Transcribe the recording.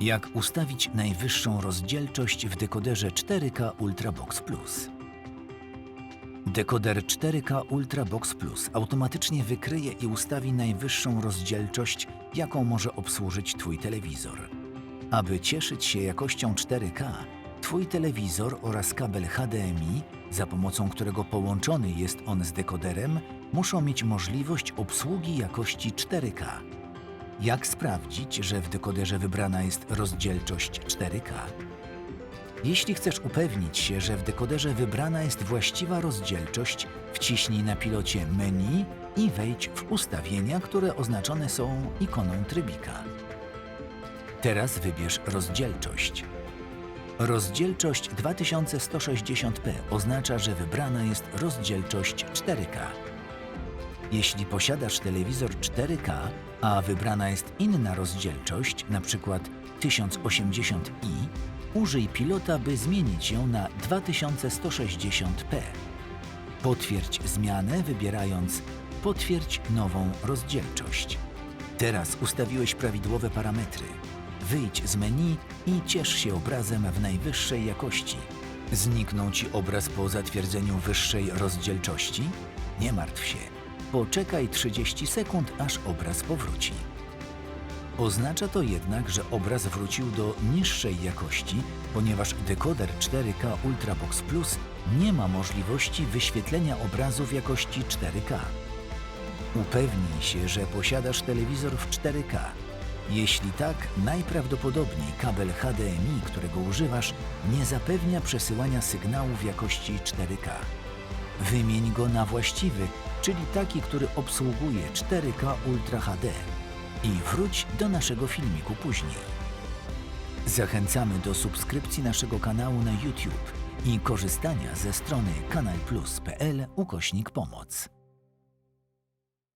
Jak ustawić najwyższą rozdzielczość w dekoderze 4K Ultrabox Plus? Dekoder 4K Ultrabox Plus automatycznie wykryje i ustawi najwyższą rozdzielczość, jaką może obsłużyć Twój telewizor. Aby cieszyć się jakością 4K, Twój telewizor oraz kabel HDMI, za pomocą którego połączony jest on z dekoderem, muszą mieć możliwość obsługi jakości 4K. Jak sprawdzić, że w dekoderze wybrana jest rozdzielczość 4K? Jeśli chcesz upewnić się, że w dekoderze wybrana jest właściwa rozdzielczość, wciśnij na pilocie menu i wejdź w ustawienia, które oznaczone są ikoną trybika. Teraz wybierz rozdzielczość. Rozdzielczość 2160p oznacza, że wybrana jest rozdzielczość 4K. Jeśli posiadasz telewizor 4K, a wybrana jest inna rozdzielczość, np. 1080i, użyj pilota, by zmienić ją na 2160p. Potwierdź zmianę wybierając Potwierdź nową rozdzielczość. Teraz ustawiłeś prawidłowe parametry. Wyjdź z menu i ciesz się obrazem w najwyższej jakości. Zniknął Ci obraz po zatwierdzeniu wyższej rozdzielczości? Nie martw się. Poczekaj 30 sekund, aż obraz powróci. Oznacza to jednak, że obraz wrócił do niższej jakości, ponieważ dekoder 4K Ultrabox Plus nie ma możliwości wyświetlenia obrazu w jakości 4K. Upewnij się, że posiadasz telewizor w 4K. Jeśli tak, najprawdopodobniej kabel HDMI, którego używasz, nie zapewnia przesyłania sygnału w jakości 4K. Wymień go na właściwy, czyli taki, który obsługuje 4K Ultra HD i wróć do naszego filmiku później. Zachęcamy do subskrypcji naszego kanału na YouTube i korzystania ze strony kanalplus.pl ukośnik pomoc.